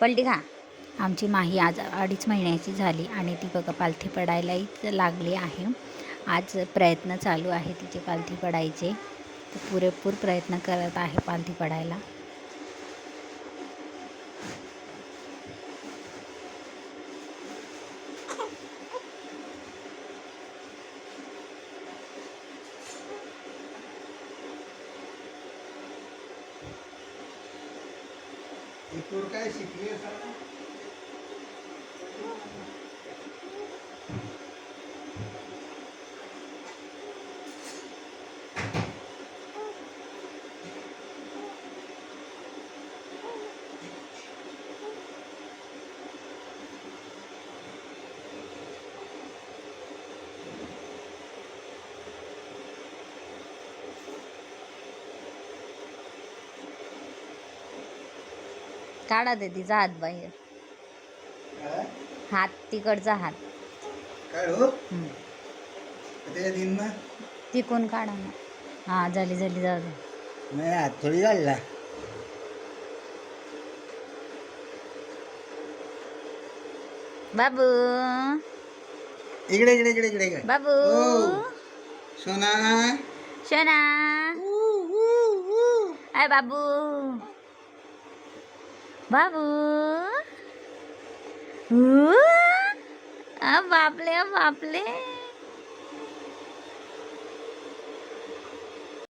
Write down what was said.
पलटी खा आमची माही आज अडीच महिन्याची झाली आणि ती बघा पालथी पडायलाही लागली आहे. आज प्रयत्न चालू आहे तिचे पालथी पडायचे. तर पुरेपूर प्रयत्न करत आहे पालथी पडायला. तू काय शिकली सर? काढा दे तिचा हात बाहेर. हात तिकडचा हात. काढू हम्म. त्याच्या दिन ना तिकून काढा ना. हां झाली झाली जाऊ दे नाही हात थोडी घालला. बाबू. इकडे इकडे इकडे इकडे इकडे. बाबू. सोना. शोना अय बाबू. बाबू. बापले बापले.